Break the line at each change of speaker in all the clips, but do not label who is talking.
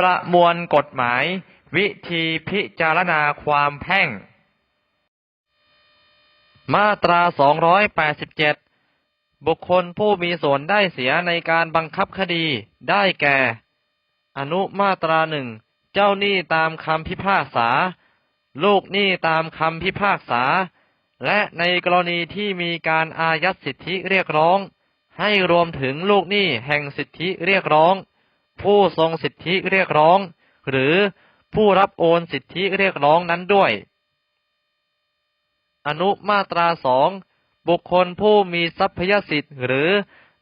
ประมวลกฎหมาย วิธีพิจารณาความแพ่ง มาตรา 287 บุคคลผู้มีส่วนได้เสียในการบังคับคดีได้แก่ อนุมาตราหนึ่ง เจ้าหนี้ตามคำพิพากษา ลูกหนี้ตามคำพิพากษา และในกรณีที่มีการอายัดสิทธิเรียกร้อง ให้รวมถึงลูกหนี้แห่งสิทธิเรียกร้อง ผู้ทรงสิทธิเรียกร้อง หรือผู้รับโอนสิทธิเรียกร้องนั้นด้วย อนุมาตราสองบุคคลผู้มีทรัพยสิทธิ์หรือ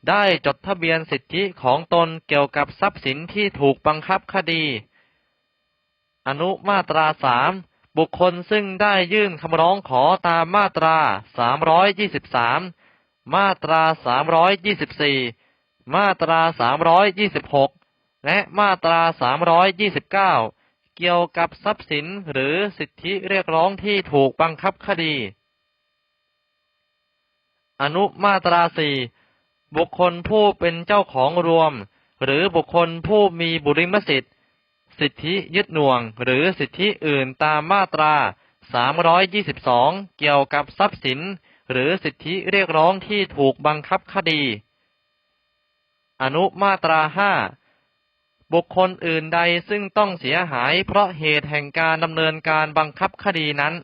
ได้จดทะเบียนสิทธิของตนเกี่ยวกับทรัพย์สินที่ถูกบังคับคดี อนุมาตราสามบุคคลซึ่งได้ยื่นคำร้องขอตามมาตรา 323 มาตรา 324 มาตรา 326 และมาตรา 329 เกี่ยวกับทรัพย์สินหรือสิทธิเรียกร้องที่ถูกบังคับคดี อนุมาตราสี่บุคคลผู้เป็นเจ้าของรวม หรือบุคคลผู้มีบุริมสิทธิสิทธิยึดหน่วง หรือสิทธิอื่นตามมาตรา 322 เกี่ยวกับทรัพย์สิน หรือสิทธิเรียกร้องที่ถูกบังคับคดี อนุมาตราห้า บุคคลอื่นใดซึ่งต้องเสียหายเพราะเหตุแห่งการดำเนินการบังคับคดีนั้น